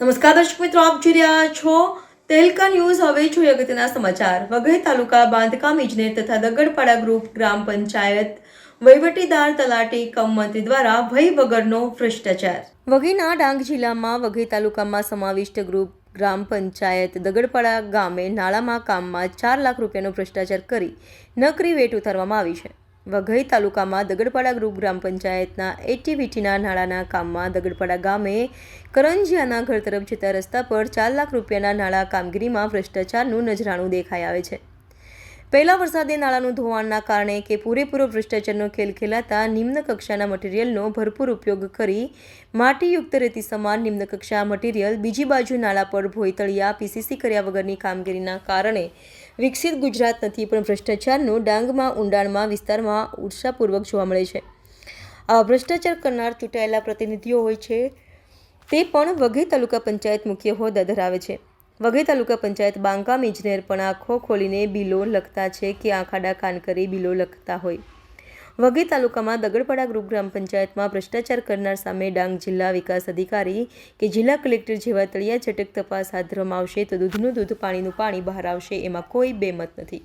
નમસ્કાર દર્શક મિત્રો, આપ જોઈ રહ્યા છો તેલકા ન્યૂઝ. હવે જોઈએ અગત્યના સમાચાર. વઘઈ તાલુકા બાંધકામ ઇજનેર તથા દગડપાડા ગ્રુપ ગ્રામ પંચાયત વહીવટીદાર તલાટી કમમંત્રી દ્વારા ભય વગરનો ભ્રષ્ટાચાર. વઘઈના ડાંગ જિલ્લામાં વઘઈ તાલુકામાં સમાવિષ્ટ ગ્રુપ ગ્રામ પંચાયત દગડપાડા ગામે નાળામાં કામમાં ચાર લાખ રૂપિયાનો ભ્રષ્ટાચાર કરી નકરી વેટ ઉતારવામાં આવી છે. વઘઈ તાલુકામાં દગડપાડા ગ્રુપ ગ્રામ પંચાયતના એટીવીટીના નાળાના કામમાં દગડપાડા ગામે કરંજિયાના ઘર તરફ જતા રસ્તા પર ચાર લાખ રૂપિયાના નાળા કામગીરીમાં ભ્રષ્ટાચારનું નજરાણું દેખાઈ આવે છે. પહેલા વરસાદે નાળાનું ધોવાણના કારણે કે પૂરેપૂરો ભ્રષ્ટાચારનો ખેલ ખેલાતા નિમ્ન કક્ષાના મટીરિયલનો ભરપૂર ઉપયોગ કરી માટીયુક્ત રેતી સમાન નિમ્ન કક્ષા મટીરિયલ બીજી બાજુ નાળા પર ભોયતળિયા પીસીસી કર્યા વગરની કામગીરીના કારણે વિકસિત ગુજરાત નથી, પણ ભ્રષ્ટાચારનું ડાંગમાં, ઊંડાણમાં, વિસ્તારમાં ઉત્સાહપૂર્વક જોવા મળે છે. આવા ભ્રષ્ટાચાર કરનાર ચૂંટાયેલા પ્રતિનિધિઓ હોય છે, તે પણ વઘઈ તાલુકા પંચાયત મુખ્ય હોદ્દા ધરાવે છે. વઘઈ તાલુકા પંચાયત બાંકામ ઇજનેર પણ આંખો ખોલીને બિલો લખતા છે કે આંખાડા કાન કરી બિલો લખતા હોય. વઘઈ તાલુકામાં દગડપાડા ગ્રુપ ગ્રામ પંચાયતમાં ભ્રષ્ટાચાર કરનાર સામે ડાંગ જિલ્લા વિકાસ અધિકારી કે જિલ્લા કલેક્ટર જેવા તળિયા ચટક તપાસ હાથ ધરવામાં આવશે તો દૂધનું દૂધ પાણીનું પાણી બહાર આવશે, એમાં કોઈ બેમત નથી.